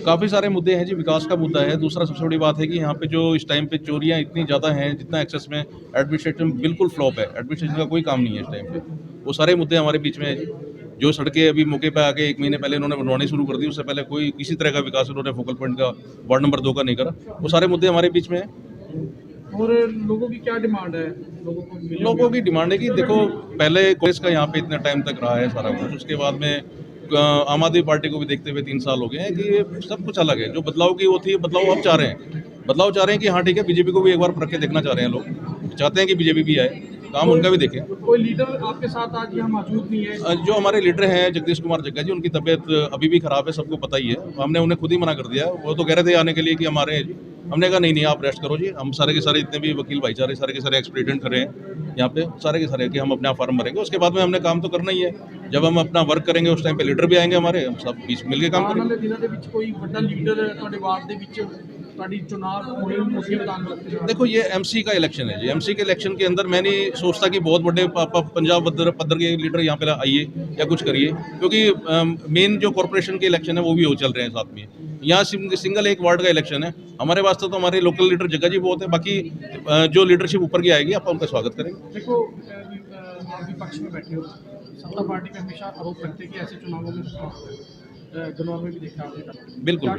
काफ़ी सारे मुद्दे हैं जी विकास का मुद्दा है दूसरा सबसे बड़ी बात है कि यहाँ पे जो इस टाइम पे चोरियाँ इतनी ज़्यादा हैं जितना एक्सेस में एडमिनिस्ट्रेशन बिल्कुल फ्लॉप है एडमिनिस्ट्रेशन का कोई काम नहीं है इस टाइम पे वो सारे मुद्दे हमारे बीच में हैं जी जो सड़कें अभी मौके पे आके एक महीने पहले इन्होंने बनवानी शुरू कर दी उससे पहले कोई किसी तरह का विकास उन्होंने फोकल पॉइंट का वार्ड नंबर दो का नहीं करा वो सारे मुद्दे हमारे बीच में हैं और लोगों की क्या डिमांड है लोगों को मिले लोगों की डिमांड है कि देखो पहले कांग्रेस का यहाँ पे इतने टाइम तक रहा है सारा कुछ उसके बाद में अ, आम आदमी पार्टी को भी देखते हुए तीन साल हो गए हैं कि ये सब कुछ अलग है जो बदलाव की वो थी बदलाव अब चाह रहे हैं बदलाव चाह रहे हैं कि हाँ ठीक है बीजेपी को भी एक बार रख के देखना चाह रहे हैं लोग चाहते हैं कि बीजेपी भी आए काम उनका भी देखें। तो कोई लीडर आपके साथ आज यहाँ मौजूद नहीं है? जो हमारे लीडर हैं जगदीश कुमार जग्गा जी उनकी तबीयत अभी भी खराब है सबको पता ही है। हमने उन्हें खुद ही मना कर दिया। वो तो कह रहे थे आने के लिए कि हमारे हमने कहा नहीं नहीं आप रेस्ट करो जी। हम सारे के सारे इतने भी वकील भाईचारे सारे के सारे एक्सप्रेडेंट खड़े हैं यहाँ पे। सारे के सारे कि हम अपना फॉर्म भरेंगे। उसके बाद में हमने काम तो करना ही है। जब हम अपना वर्क करेंगे उस टाइम पे लीडर भी आएँगे हमारे। हम सब बीच मिल के काम करेंगे ਵਾਲੇ ਦਿਨਾਂ ਦੇ ਵਿੱਚ ਕੋਈ ਵੱਡਾ ਲੀਡਰ ਤੁਹਾਡੇ ਵਾਰਡ ਦੇ ਵਿੱਚ ਤੁਹਾਡੀ ਚੁਣਾਵ ਹੋਣੀ ਮੋਦੀ ਵਿਧਾਨਸਭਾ ਚੁਣਾਵ देखो ये एमसी का इलेक्शन है जी एमसी के इलेक्शन के अंदर मैं नहीं सोचता कि बहुत बड़े प- प- पंजाब पद्धर पद्धर के लीडर यहाँ पे आइए या कुछ करिए क्योंकि मेन जो कॉरपोरेशन के इलेक्शन है वो भी हो चल रहे हैं साथ में यहाँ सिंग- सिंगल एक वार्ड का इलेक्शन है हमारे वास्ते तो हमारे लोकल लीडर जगह जी बहुत है बाकी अ, जो लीडरशिप ऊपर की आएगी आप उनका स्वागत करेंगे देखो अ, वि- अ, आप विपक्ष में बैठे हो सत्ता पार्टी पे हमेशा आरोप लगते हैं कि ऐसे चुनावों में बिल्कुल।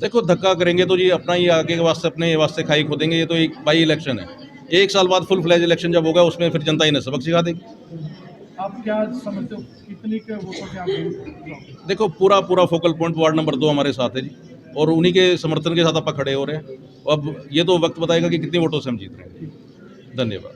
देखो धक्का करेंगे तो जी अपना ही आगे के वास्ते अपने वास्ते खाई खोदेंगे ये तो एक बाई इलेक्शन है। एक साल बाद फुल फ्लैज इलेक्शन जब होगा उसमें फिर जनता इन्हें सबक सिखा देगी। आप क्या समझते हो कितनी के वोटों देखो पूरा पूरा फोकल पॉइंट वार्ड नंबर दो हमारे साथ है जी और उन्हीं के समर्थन के साथ आप खड़े हो रहे हैं। अब ये तो वक्त बताएगा कि कितने वोटों से हम जीत रहे हैं। धन्यवाद।